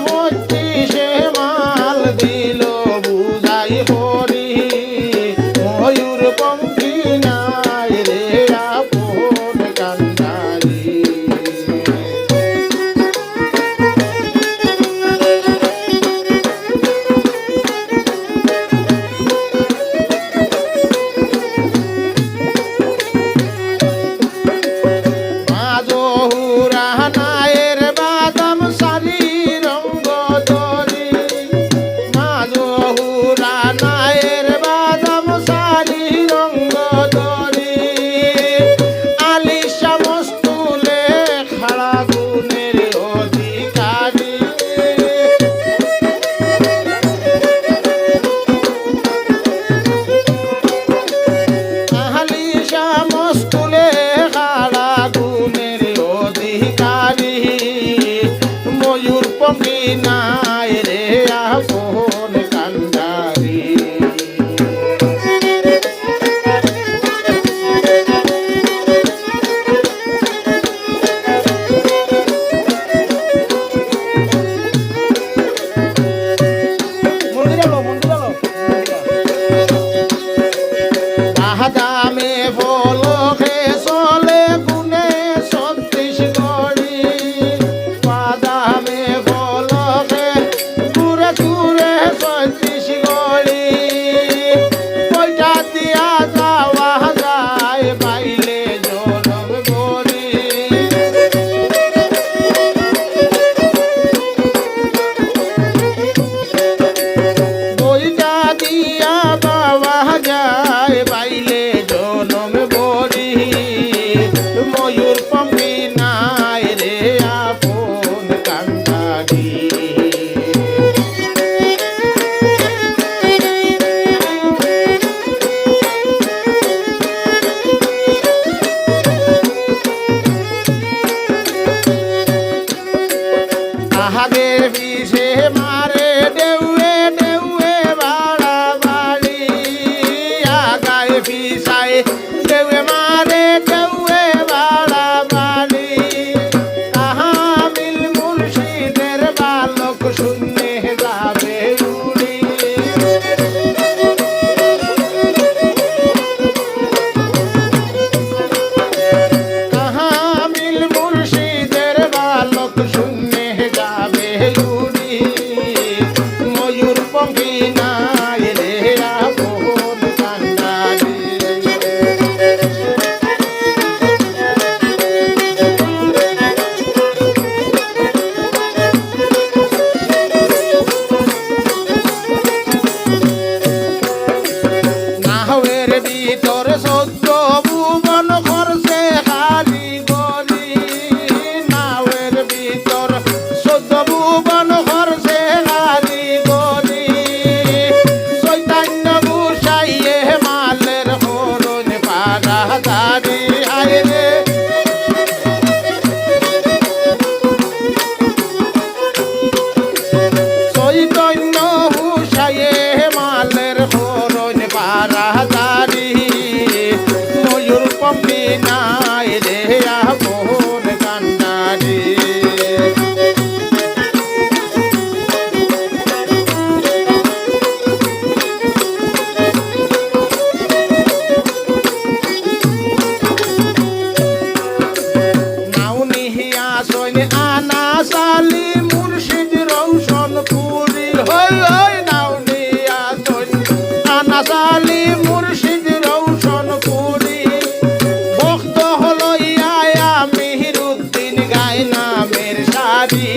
ভক্তি মহাদেবী সে আজালি মুর্শিদ রৌশন পুরি ভক্ত হল ইয়া মিহিরুদ্দিন গায় নামের সারি